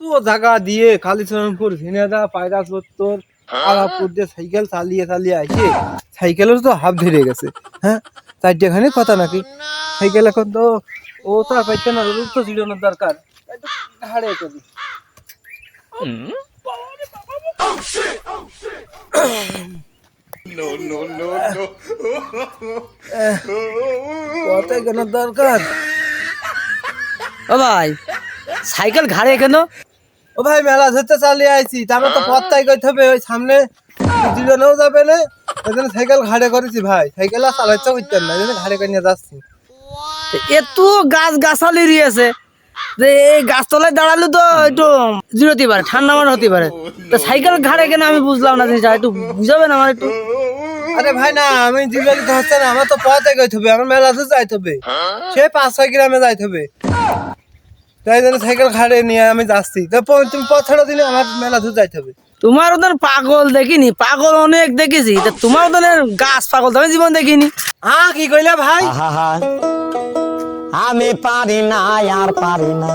তো জায়গা দিয়ে কালীচরণপুর ঝিনেদা পায়রা চত্বর আলাপুর দিয়ে সাইকেল চালিয়ে চালিয়ে আসে সাইকেলের তো হাফ ধরে গেছে হ্যাঁ? চারটেখানি কথা নাকি? সাইকেল এখন তো ও তো আর পাইতে না রোজ তো জিরোনোর দরকার। ঘাড়ে করি কত কেন দরকার? ও ভাই সাইকেল ঘাড়ে কেন? ও ভাই মেলা ধরতে চালিয়ে আইছি। তারপর তো পথটাই করতে হবে ওই সামনে দুজনেও যাবে না। ওই জন্য সাইকেল ঘাড়ে করেছি ভাই। সাইকেল আর চালাইতে করতেন না ওই জন্য ঘাড়ে করে নিয়ে যাচ্ছি এত গাছ গাছালি রয়েছে যে এই গাছতলায় দাঁড়ালে তো একটু জিরো হতে পারে ঠান্ডা মার হতে পারে। তো সাইকেল ঘাড়ে কেন আমি বুঝলাম না জিনিসটা একটু বুঝাবেন আমার একটু? আরে ভাই না আমি জিজ্ঞাসা তো হচ্ছে না আমার তো পথে গইতে হবে আমার মেলা তো যাইতে হবে। সে পাঁচ ছয় গ্রামে যাইতে হবে। তাই জন্য সাইকেল খাড়ে নিয়ে আমি যাচ্ছি। তো তুমি পথ ছাড়া দিলে আমার মেলা ধুর যাইতে হবে। তোমার ওদের পাগল দেখিনি পাগল অনেক দেখেছি। তা তোমার ওদের গাছ পাগল তুমি জীবন দেখিনি। হা কি কইলা ভাই? আমি পারি না আর পারি না